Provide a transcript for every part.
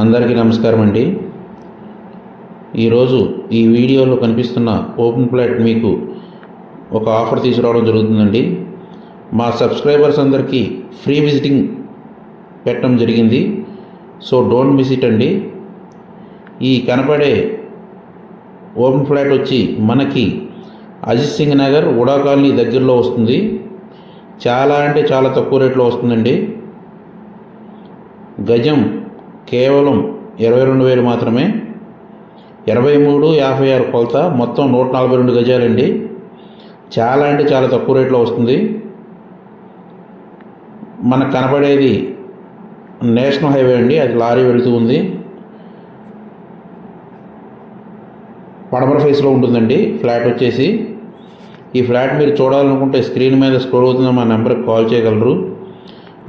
అందరికీ నమస్కారం అండి. ఈరోజు ఈ వీడియోలో కనిపిస్తున్న ఓపెన్ ప్లాట్ మీకు ఒక ఆఫర్ తీసుకురావడం జరుగుతుందండి. మా సబ్స్క్రైబర్స్ అందరికీ ఫ్రీ విజిటింగ్ పెట్టడం జరిగింది. సో డోంట్ మిస్ ఇట్ అండి. ఈ కనపడే ఓపెన్ ఫ్లాట్ వచ్చి మనకి అజిత్ సింగ్ నగర్ ఉడా కాలనీ దగ్గరలో వస్తుంది. చాలా అంటే చాలా తక్కువ రేట్లో వస్తుందండి. గజం కేవలం ఇరవై రెండు వేలు మాత్రమే ఇరవై మూడు యాభై ఆరు కొలత మొత్తం నూట నలభై రెండు గజాలండి. చాలా అంటే చాలా తక్కువ రేట్లో వస్తుంది. మనకు కనపడేది నేషనల్ హైవే అండి అది లారీ వెళుతూ ఉంది. పడమర ఫేస్లో ఉంటుందండి ఫ్లాట్ వచ్చేసి. ఈ ఫ్లాట్ మీరు చూడాలనుకుంటే స్క్రీన్ మీద స్క్రోల్ అవుతున్న మా నెంబర్కి కాల్ చేయగలరు.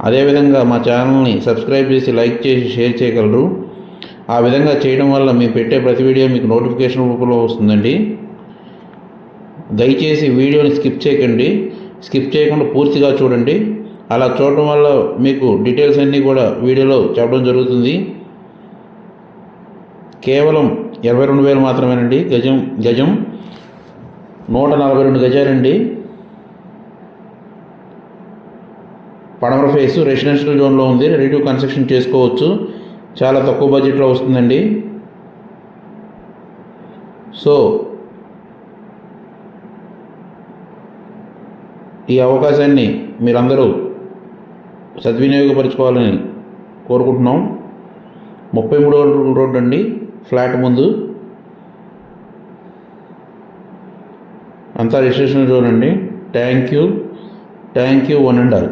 అదేవిధంగా మా ఛానల్ని సబ్స్క్రైబ్ చేసి లైక్ చేసి షేర్ చేయగలరు. ఆ విధంగా చేయడం వల్ల మేము పెట్టే ప్రతి వీడియో మీకు నోటిఫికేషన్ రూపంలో వస్తుందండి. దయచేసి వీడియోని స్కిప్ చేయకండి. స్కిప్ చేయకుండా పూర్తిగా చూడండి. అలా చూడటం వల్ల మీకు డీటెయిల్స్ అన్నీ కూడా వీడియోలో చెప్పడం జరుగుతుంది. కేవలం ఇరవై రెండు వేలు మాత్రమేనండి. గజం గజం నూట నలభై రెండు గజాలండి. పడమర ఫేస్ రెసిడెన్షియల్ జోన్లో ఉంది. రెడీ టు కన్స్ట్రక్షన్ చేసుకోవచ్చు. చాలా తక్కువ బడ్జెట్లో వస్తుందండి. సో ఈ అవకాశాన్ని మీరందరూ సద్వినియోగపరచుకోవాలని కోరుకుంటున్నాం. ముప్పై మూడో రోడ్డు అండి. ఫ్లాట్ ముందు. అంతా రిజిస్ట్రేషన్ జోన్ అండి. Thank you. Thank you one and all.